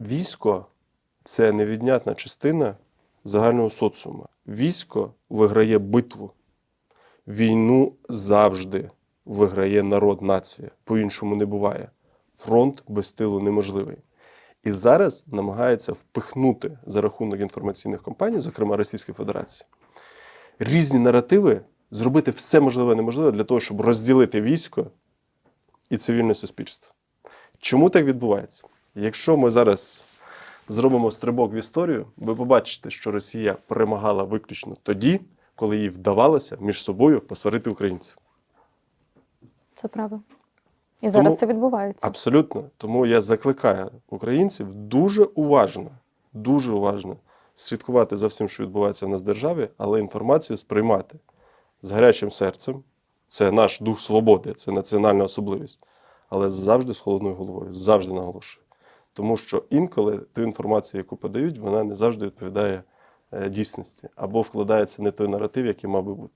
Військо це невіднятна частина загального соціуму. Військо виграє битву. Війну завжди виграє народ, нація. По-іншому не буває. Фронт без тилу неможливий. І зараз намагається впихнути за рахунок інформаційних компаній, зокрема Російської Федерації, різні наративи, зробити все можливе неможливе для того, щоб розділити військо і цивільне суспільство. Чому так відбувається? Якщо ми зараз зробимо стрибок в історію, ви побачите, що Росія перемагала виключно тоді, коли їй вдавалося між собою посварити українців. Це правда. І зараз Тому- це відбувається. Абсолютно. Тому я закликаю українців дуже уважно, дуже уважно слідкувати за всім, що відбувається в нас в державі, але інформацію сприймати з гарячим серцем. Це наш дух свободи, це національна особливість. Але завжди з холодною головою, завжди наголошую. Тому що інколи ту інформацію, яку подають, вона не завжди відповідає е, дійсності або вкладається не той наратив, який мав би бути.